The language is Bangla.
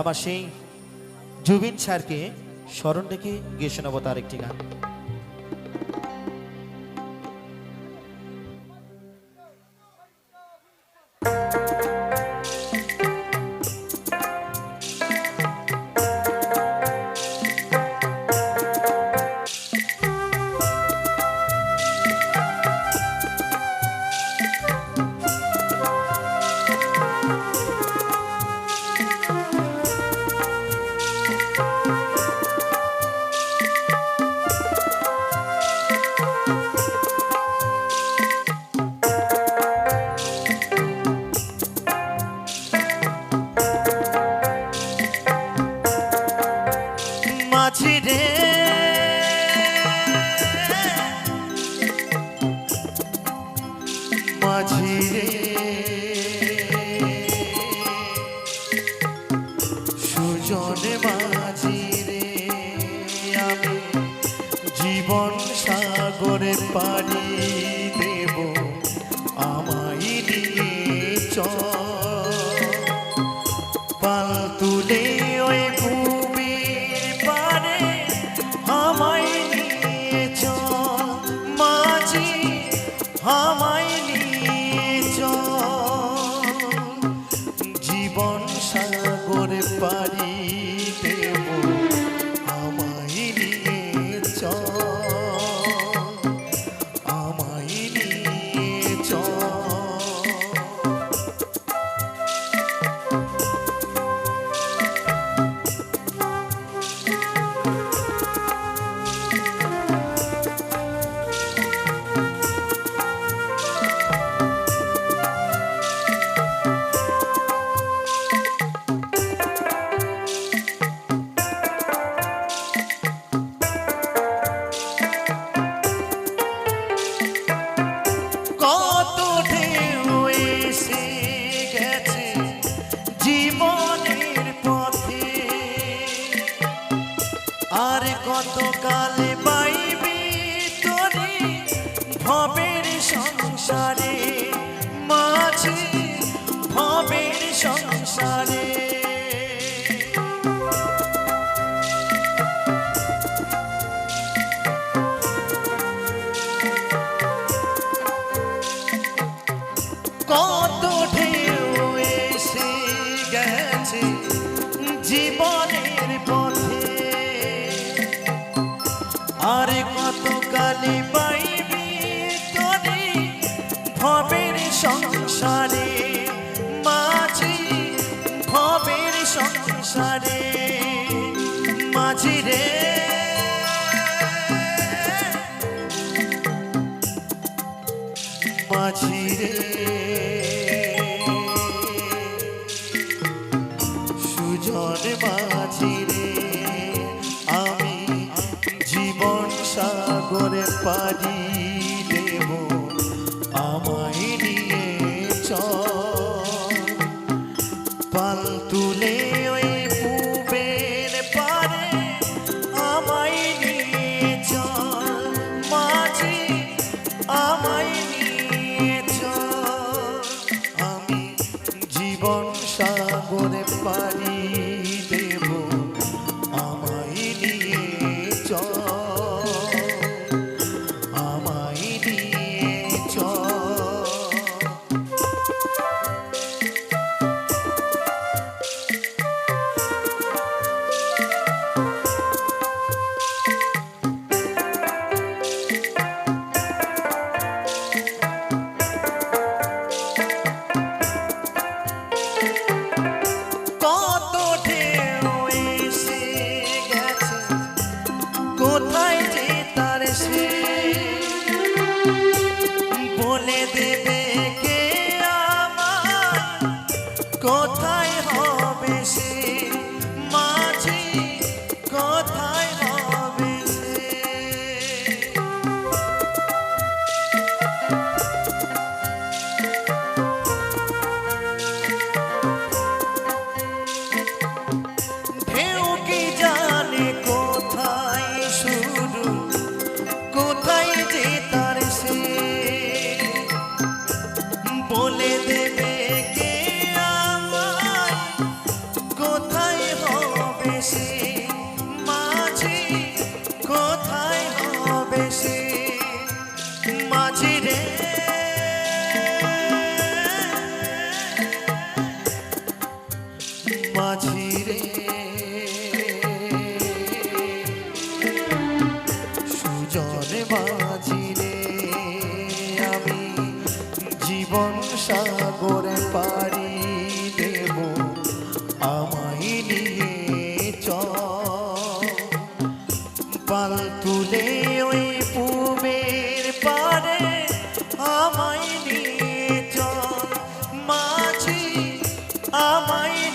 আমার সেই জুবিন স্যারকে স্মরণ রেখে গিয়ে শোনাবো তার একটি গান। মাঝি রে। মাঝি রে। সুজনে মাঝি রে, আমি জীবন সাগরে পাড়ি দেব। আমায় নিয়ে চল। আমায় ভবের সংসারে মাঝে ভবের সংসারে। কত ঢেউ এসে গেছে জীবনের পথে। আর কত কালি মাঝি রে। সুজন মাঝি রে। আমি জীবন সাগরে পারি দেব। আমায় সাগরে পারি দেব আমায় নিয়ে চাল। তুলে ওই পুবের পারে আমায় নিয়ে চাছি আমায়